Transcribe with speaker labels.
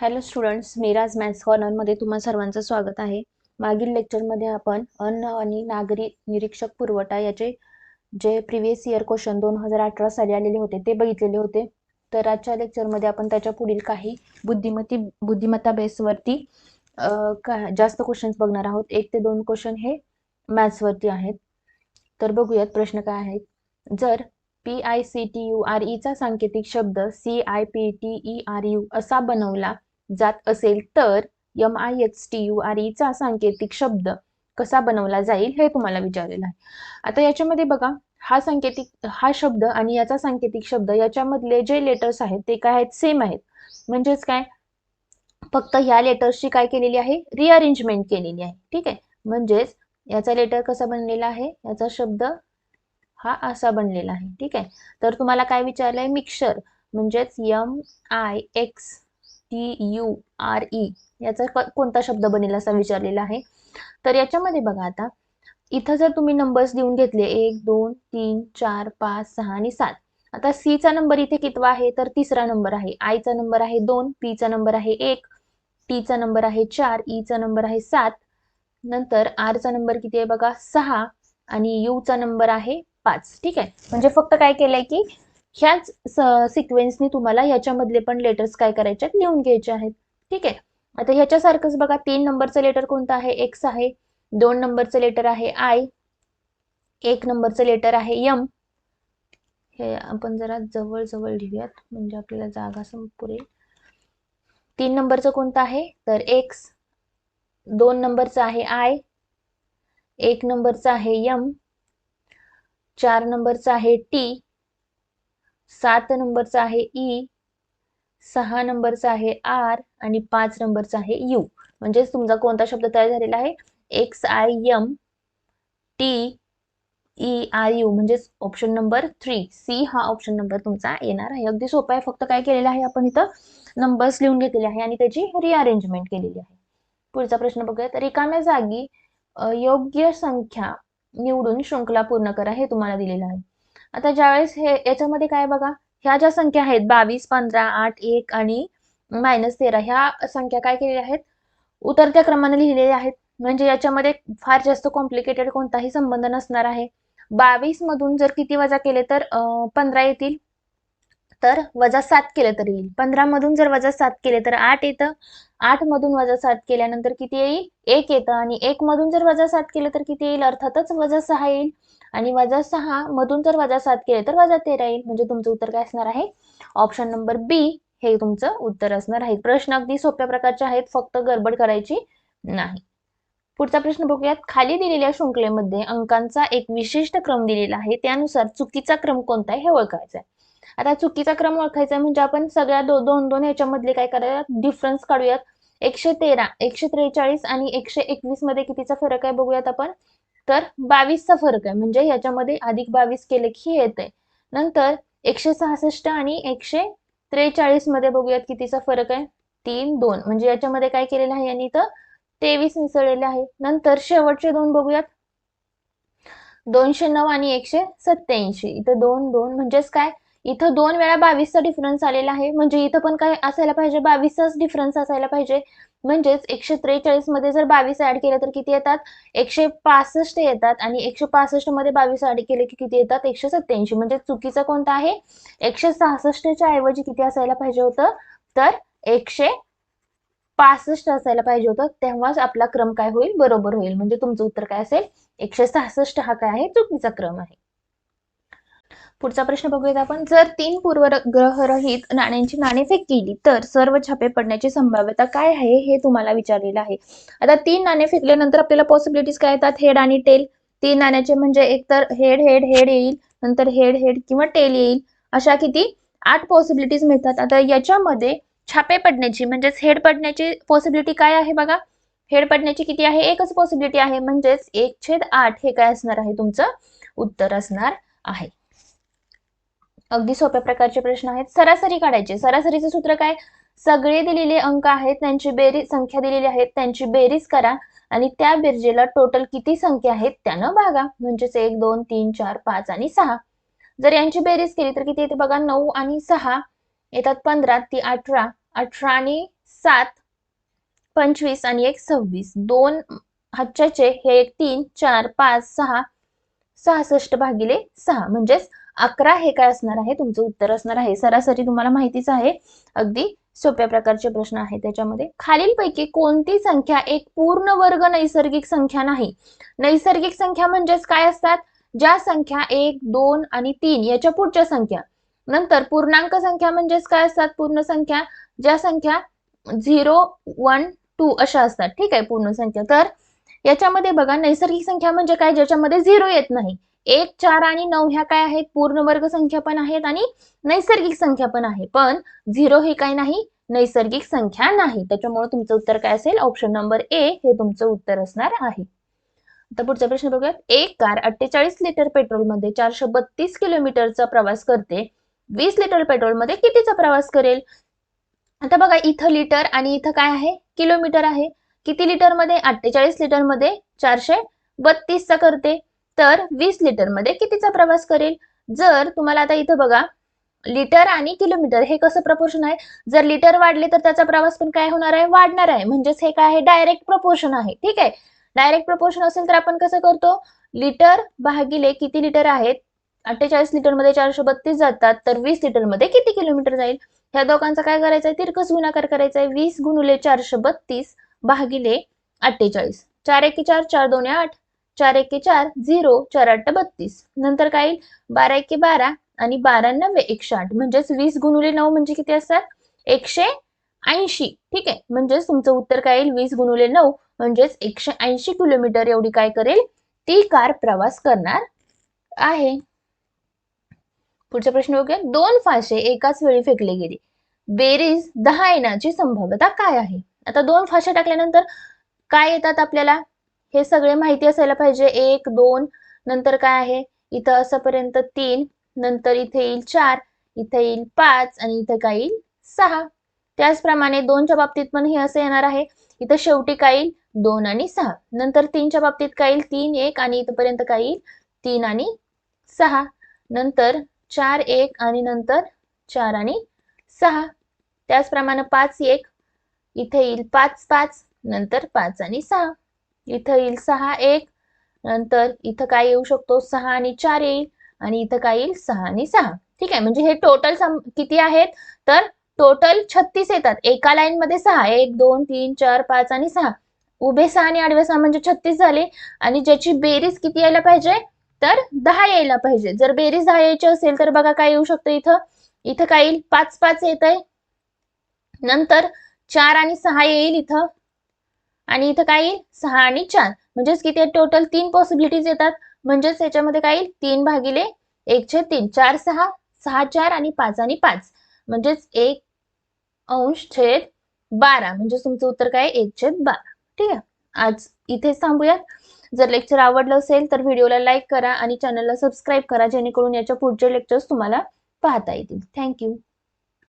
Speaker 1: Hello students Miraj maths कॉर्नरमध्ये तुम्हा सर्वांचं स्वागत आहे. मागील लेक्चरमध्ये आपण अन्न आणि नागरी निरीक्षक पुरवठा याचे जे प्रिव्हियस इयर क्वेश्चन दोन हजार अठरा साली आलेले होते ते बघितलेले होते. तर आजच्या लेक्चरमध्ये आपण त्याच्या पुढील काही बुद्धिमत्ती बुद्धिमत्ता बेसवरती का जास्त क्वेश्चन्स बघणार आहोत. एक ते दोन क्वेश्चन हे मॅथ्सवरती आहेत. तर बघूयात प्रश्न काय आहेत. जर P I C T U R Icha सांकेतिक शब्द C I P T E R U असा बनवला जात असेल तर M I H T U R Icha सांकेतिक शब्द कसा बनवला जाईल हे तुम्हाला विचारलेलं आहे. आता याच्यामध्ये बघा हा सांकेतिक हा शब्द आणि याचा सांकेतिक शब्द याच्यामधले जे लेटर्स आहेत ते काय आहेत? सेम आहेत. म्हणजेच काय? फक्त ह्या लेटर्सची काय केलेली आहे? रिअरेंजमेंट केलेली आहे. ठीक आहे? म्हणजेच याचा लेटर कसा बनलेला आहे? याचा शब्द हा असा बनलेला आहे. ठीक आहे? तर तुम्हाला काय विचारलंय? मिक्सर म्हणजेच M I X T U R E याचा कोणता शब्द बनेल असा विचारलेला आहे. तर याच्यामध्ये बघा आता इथं जर तुम्ही नंबर्स देऊन घेतले एक दोन तीन चार पाच सहा आणि सात. आता सी चा नंबर इथे कितवा आहे? तर तिसरा नंबर आहे. आयचा नंबर आहे दोन पी चा नंबर आहे एक टी चा नंबर आहे चार ई चा नंबर आहे सात. नंतर आर चा नंबर किती आहे बघा? सहा आणि यू चा नंबर आहे पाच. ठीक आहे? म्हणजे फक्त काय केलंय की ह्याच सिक्वेन्सनी तुम्हाला ह्याच्यामधले पण लेटर्स काय करायचे आहेत लिहून घ्यायचे आहेत. ठीक आहे? आता ह्याच्यासारखंच बघा तीन नंबरचं लेटर कोणतं आहे? एक्स आहे. दोन नंबरचं लेटर आहे आय एक नंबरचं लेटर आहे यम हे आपण जरा जवळ जवळ लिहूयात म्हणजे आपल्याला जागा संपुरेल तीन नंबरचं कोणतं आहे? तर एक्स दोन नंबरचं आहे आय एक नंबरचं आहे यम चार नंबरचं आहे टी सात नंबरचा आहे ई सहा नंबरचा आहे आर आणि पाच नंबरचा आहे यू म्हणजेच तुमचा कोणता शब्द तयार झालेला आहे? X I M T E R U म्हणजेच ऑप्शन नंबर थ्री सी हा ऑप्शन नंबर तुमचा येणार आहे. अगदी सोपा आहे. फक्त काय केलेलं आहे? आपण इथं नंबर्स लिहून घेतलेले आहे आणि त्याची रिअरेंजमेंट केलेली आहे. पुढचा प्रश्न बघूयात. रिकाम्या जागी योग्य संख्या निवडून शृंखला पूर्ण करा हे तुम्हाला दिलेलं आहे. आता ज्यावेळेस हे याच्यामध्ये काय बघा? ह्या ज्या संख्या आहेत बावीस पंधरा आठ एक आणि मायनस तेरा ह्या संख्या काय केलेल्या आहेत? उतरत्या क्रमाने लिहिलेल्या आहेत. म्हणजे याच्यामध्ये फार जास्त कॉम्प्लिकेटेड कोणताही संबंध नसणार आहे. बावीस मधून जर किती वजा केले तर पंधरा येतील. तर वजा सात केलं तर येईल. पंधरा मधून जर वजा सात केले तर आठ येतं. आठ मधून वजा सात केल्यानंतर किती येईल? एक येतं. आणि एक मधून जर वजा सात केलं तर किती येईल? अर्थातच वजा सहा येईल. आणि वजा सहा मधून जर वजा सात केले तर वजा तेरा येईल. म्हणजे तुमचं उत्तर काय असणार आहे? ऑप्शन नंबर बी हे तुमचं उत्तर असणार आहे. प्रश्न अगदी सोप्या प्रकारचे आहेत फक्त गडबड करायची नाही. पुढचा प्रश्न बघूयात. खाली दिलेल्या शृंखलेमध्ये अंकांचा एक विशिष्ट क्रम दिलेला आहे. त्यानुसार चुकीचा क्रम कोणता आहे हे ओळखायचा आहे. आता चुकीचा क्रम ओळखायचा म्हणजे आपण सगळ्या दो दोन दोन ह्याच्यामधले काय करायला डिफरन्स काढूयात. एकशे तेरा एकशे त्रेचाळीस आणि एकशे एकवीसमध्ये कितीचा फरक आहे बघूयात आपण. तर बावीसचा फरक आहे. म्हणजे याच्यामध्ये अधिक बावीस केले की येत आहे नंतर एकशे सहासष्ट आणि एकशे त्रेचाळीसमध्ये बघूयात कितीचा फरक आहे? तीन दोन. म्हणजे याच्यामध्ये काय केलेलं आहे यांनी तर? तेवीस मिसळलेले आहे. नंतर शेवटचे दोन बघूयात. दोनशे नऊ आणि एकशे सत्याऐंशी इथं दोन दोन म्हणजेच काय? इथं दोन वेळा बावीसचा डिफरन्स आलेला आहे. म्हणजे इथं पण काय असायला पाहिजे? बावीसचाच डिफरन्स असायला पाहिजे. म्हणजेच एकशे त्रेचाळीसमध्ये जर बावीस ऍड केलं तर किती येतात? एकशे पासष्ट येतात. आणि एकशे पासष्टमध्ये बावीस ऍड केले की किती येतात? एकशे सत्याऐंशी म्हणजे चुकीचं कोणतं आहे? एकशे सहासष्टच्या ऐवजी किती असायला पाहिजे होतं? तर एकशे पासष्ट असायला पाहिजे होतं. तेव्हाच आपला क्रम काय होईल? बरोबर होईल. म्हणजे तुमचं उत्तर काय असेल? एकशे सहासष्ट हा काय आहे? चुकीचा क्रम आहे. पुढचा प्रश्न बघूयात आपण. जर तीन पूर्वग्रहरहित नाण्यांची नाणेफेक केली तर सर्व छापे पडण्याची संभाव्यता काय आहे हे तुम्हाला विचारलेलं आहे. आता तीन नाणे फेकल्यानंतर आपल्याला पॉसिबिलिटीज काय येतात? हेड आणि टेल तीन नाण्याचे म्हणजे एकतर हेड हेड हेड येईल नंतर हेड हेड किंवा टेल येईल. अशा किती? आठ पॉसिबिलिटीज मिळतात. आता याच्यामध्ये छापे पडण्याची म्हणजेच हेड पडण्याची पॉसिबिलिटी काय आहे बघा? हेड पडण्याची किती आहे? एकच पॉसिबिलिटी आहे. म्हणजेच एक छेद आठ हे काय असणार आहे? तुमचं उत्तर असणार आहे. अगदी सोप्या प्रकारचे प्रश्न आहेत. सरासरी काढायचे. सरासरीचं सूत्र काय? सगळे दिलेले अंक आहेत त्यांची बेरीज संख्या दिलेली आहेत त्यांची बेरीज करा आणि त्या बेरजेला टोटल किती संख्या आहेत त्यानं भागा. म्हणजेच एक दोन तीन चार पाच आणि सहा. जर यांची बेरीज केली तर किती येते बघा? नऊ आणि सहा. येतात पंधरा ती अठरा. अठरा आणि सात पंचवीस आणि एक सव्वीस. दोन हातच्याचे हे एक तीन चार पाच सहा. सहासष्ट भागिले सहा. म्हणजेच अकरा हे काय असणार आहे? तुमचं उत्तर असणार आहे. सरासरी तुम्हाला माहितीच आहे. अगदी सोप्या प्रकारचे प्रश्न आहे त्याच्यामध्ये. खालीलपैकी कोणती संख्या एक पूर्ण वर्ग नैसर्गिक संख्या नाही? नैसर्गिक संख्या म्हणजेच काय असतात? ज्या संख्या एक दोन आणि तीन याच्या पुढच्या संख्या. नंतर पूर्णांक संख्या म्हणजेच काय असतात? पूर्ण संख्या. ज्या संख्या झिरो वन टू अशा असतात. ठीक आहे पूर्ण संख्या. तर याच्यामध्ये बघा नैसर्गिक संख्या म्हणजे काय? ज्याच्यामध्ये झिरो येत नाही. एक चार आणि नऊ ह्या काय आहेत? पूर्ण वर्ग संख्या पण आहेत आणि नैसर्गिक संख्या पण आहे. पण झिरो हे काय नाही? नैसर्गिक संख्या नाही. त्याच्यामुळे तुमचं उत्तर काय असेल? ऑप्शन नंबर ए हे तुमचं उत्तर असणार आहे. आता पुढचा प्रश्न बघूयात. एक कार अठ्ठेचाळीस लिटर पेट्रोलमध्ये चारशे बत्तीस किलोमीटरचा प्रवास करते. वीस लिटर पेट्रोलमध्ये कितीचा प्रवास करेल? आता बघा इथं लिटर आणि इथं काय आहे? किलोमीटर आहे. किती लिटरमध्ये? अठ्ठेचाळीस लिटरमध्ये चारशे बत्तीसचा करते. तर वीस लिटरमध्ये कितीचा प्रवास करेल? जर तुम्हाला आता इथं बघा लिटर आणि किलोमीटर हे कसं प्रपोर्शन आहे? जर लिटर वाढले तर त्याचा प्रवास पण काय होणार आहे? वाढणार आहे. म्हणजेच हे काय आहे? डायरेक्ट प्रपोर्शन आहे. ठीक आहे? डायरेक्ट प्रपोर्शन असेल तर आपण कसं करतो? लिटर भागिले किती लिटर आहेत? अठ्ठेचाळीस लिटरमध्ये चारशे बत्तीस जातात. तर वीस लिटरमध्ये किती किलोमीटर जाईल? ह्या दोघांचा काय करायचा आहे? तिरकस गुणाकार करायचा आहे. वीस गुणुले चारशे बत्तीस भागिले अठ्ठेचाळीस. चार एके चार चार दोन आठ. चार एके चार झिरो चार आठ बत्तीस. नंतर काय येईल? बारा एके बारा आणि बारा नव्वे एकशे आठ. म्हणजेच वीस गुणुले नऊ म्हणजे किती असतात? एकशे ऐंशी. ठीक आहे? म्हणजेच तुमचं उत्तर काय येईल? वीस गुणुले नऊ म्हणजेच एकशे ऐंशी किलोमीटर. एवढी काय करेल? ती कार प्रवास करणार आहे. पुढचा प्रश्न बघूया. दोन फाशे एकाच वेळी फेकले गेले. बेरीज दहा येण्याची संभाव्यता काय आहे? आता दोन फाशे टाकल्यानंतर काय येतात आपल्याला? हे सगळे माहिती असायला पाहिजे. एक दोन नंतर काय आहे? इथं असंपर्यंत तीन नंतर इथे येईल चार इथे येईल पाच आणि इथे काय येईल सहा. त्याचप्रमाणे दोनच्या बाबतीत पण हे असं येणार आहे. इथं शेवटी काय येईल? दोन आणि सहा. नंतर तीनच्या बाबतीत काय येईल? तीन एक आणि इथपर्यंत काय येईल? तीन आणि सहा. नंतर चार एक आणि नंतर चार आणि सहा. त्याचप्रमाणे पाच एक. इथे येईल पाच पाच. नंतर पाच आणि सहा. इथं येईल सहा एक. नंतर इथं काय येऊ शकतो? सहा आणि चार येईल आणि इथं काय येईल? सहा आणि सहा. ठीक आहे म्हणजे हे टोटल किती आहेत? तर टोटल छत्तीस येतात. एका लाईन मध्ये सहा. एक दोन तीन चार पाच आणि सहा. उभे सहा आणि आडवे सहा म्हणजे छत्तीस झाले. आणि ज्याची बेरीज किती यायला पाहिजे? तर दहा यायला पाहिजे. जर बेरीज दहा यायची असेल तर बघा काय येऊ शकतं इथं. इथं काय येईल? पाच पाच येत आहे नंतर चार आणि सहा येईल इथं. आणि इथं काय येईल? सहा आणि चार. म्हणजेच किती टोटल तीन पॉसिबिलिटीज येतात. म्हणजेच याच्यामध्ये काय येईल? तीन भागिले एकशे तीन. चार सहा. सहा चार आणि पाच आणि पाच. म्हणजेच एक अंश छेद बारा. म्हणजे तुमचं उत्तर काय? एक छेद बारा. ठीक आहे? आज इथेच थांबूयात. जर लेक्चर आवडलं असेल तर व्हिडिओला लाईक करा आणि चॅनलला सबस्क्राईब करा जेणेकरून याच्या पुढचे लेक्चर्स तुम्हाला पाहता येतील. थँक्यू